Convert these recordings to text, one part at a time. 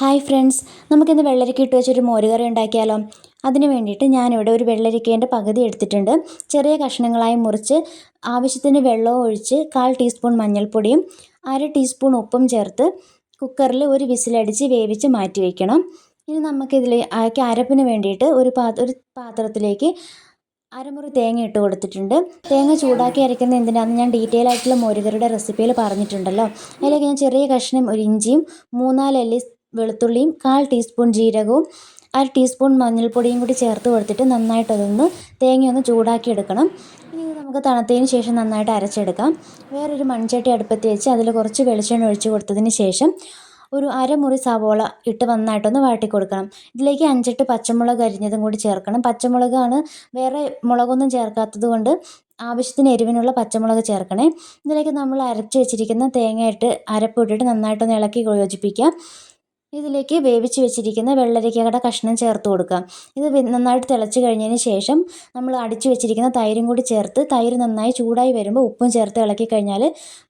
Hi friends നമുക്കിന്ന് വെള്ളരിക്ക ഇട്ട് വെച്ചൊരു മോരുകറി ഉണ്ടാക്കിയാലോ? അതിന് വേണ്ടിയിട്ട് ഞാനിവിടെ ഒരു വെള്ളരിക്കേന്റെ പകുതി എടുത്തിട്ടുണ്ട്. ചെറിയ കഷ്ണങ്ങളായി മുറിച്ച് ആവശ്യത്തിന് വെള്ളവും ഒഴിച്ച് കാൽ ടീസ്പൂൺ മഞ്ഞൾപ്പൊടിയും അര ടീസ്പൂൺ ഉപ്പും ചേർത്ത് കുക്കറിൽ ഒരു വിസിലടിച്ച് വേവിച്ച് മാറ്റി വയ്ക്കണം ഇനി നമുക്കിതിൽ അരപ്പിന് വേണ്ടിയിട്ട് ഒരു പാ ഒരു പാത്രത്തിലേക്ക് അരമുറി തേങ്ങ ഇട്ട് കൊടുത്തിട്ടുണ്ട്. തേങ്ങ ചൂടാക്കി അരയ്ക്കുന്ന എന്തിനാണെന്ന് ഞാൻ ഡീറ്റെയിൽ ആയിട്ടുള്ള മോരുകറിയുടെ റെസിപ്പിയിൽ പറഞ്ഞിട്ടുണ്ടല്ലോ. അതിലേക്ക് ഞാൻ ചെറിയ കഷ്ണം ഒരു ഇഞ്ചിയും മൂന്നാലല്ലി വെളുത്തുള്ളിയും കാൽ ടീസ്പൂൺ ജീരകവും അര ടീസ്പൂൺ മഞ്ഞൾപ്പൊടിയും കൂടി ചേർത്ത് കൊടുത്തിട്ട് നന്നായിട്ടതൊന്ന് തേങ്ങയൊന്ന് ചൂടാക്കി എടുക്കണം. ഇനി നമുക്ക് തണുത്തതിന് ശേഷം നന്നായിട്ട് അരച്ചെടുക്കാം. വേറൊരു മൺചട്ടി അടുപ്പത്ത് വെച്ച് അതിൽ കുറച്ച് വെളിച്ചെണ്ണ ഒഴിച്ച് കൊടുത്തതിന് ശേഷം ഒരു അരമുറി സവോള ഇട്ട് നന്നായിട്ടൊന്ന് വഴറ്റി കൊടുക്കണം. ഇതിലേക്ക് അഞ്ചെട്ട് പച്ചമുളക് അരിഞ്ഞതും കൂടി ചേർക്കണം. പച്ചമുളകാണ് വേറെ മുളകൊന്നും ചേർക്കാത്തത് കൊണ്ട് ആവശ്യത്തിന് എരിവിനുള്ള പച്ചമുളക് ചേർക്കണേ. ഇതിലേക്ക് നമ്മൾ അരച്ച് വെച്ചിരിക്കുന്ന തേങ്ങയിട്ട് അരപ്പിട്ടിട്ട് നന്നായിട്ടൊന്ന് ഇളക്കി യോജിപ്പിക്കാം. ഇതിലേക്ക് വേവിച്ച് വെച്ചിരിക്കുന്ന വെള്ളരിക്കയുടെ കഷ്ണം ചേർത്ത് കൊടുക്കുക ഇത് നന്നായിട്ട് തിളച്ച് കഴിഞ്ഞതിന് ശേഷം നമ്മൾ അടിച്ച് വെച്ചിരിക്കുന്ന തൈരും കൂടി ചേർത്ത് തൈര് നന്നായി ചൂടായി വരുമ്പോൾ ഉപ്പും ചേർത്ത് ഇളക്കി കഴിഞ്ഞാൽ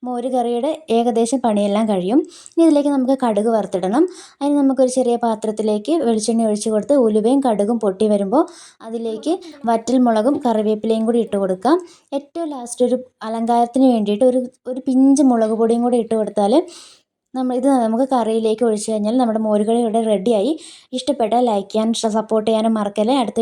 മോര് കറിയുടെ ഏകദേശം പണിയെല്ലാം കഴിയും. ഇനി ഇതിലേക്ക് നമുക്ക് കടുക് വറുത്തിടണം. അതിന് നമുക്കൊരു ചെറിയ പാത്രത്തിലേക്ക് വെളിച്ചെണ്ണ ഒഴിച്ച് കൊടുത്ത് ഉലുവയും കടുകും പൊട്ടി വരുമ്പോൾ അതിലേക്ക് വറ്റൽ മുളകും കറിവേപ്പിലയും കൂടി ഇട്ട് കൊടുക്കാം. ഏറ്റവും ലാസ്റ്റ് ഒരു അലങ്കാരത്തിന് വേണ്ടിയിട്ട് ഒരു ഒരു പിഞ്ച് മുളക് പൊടിയും കൂടി ഇട്ട് കൊടുത്താൽ നമ്മൾ ഇത് നമുക്ക് കറിയിലേക്ക് ഒഴിച്ച് കഴിഞ്ഞാൽ നമ്മുടെ മോരുകറി ഇവിടെ റെഡിയായി. ഇഷ്ടപ്പെട്ടാൽ ലൈക്ക് ചെയ്യാനും സപ്പോർട്ട് ചെയ്യാനും മറക്കല്ലേ. അടുത്ത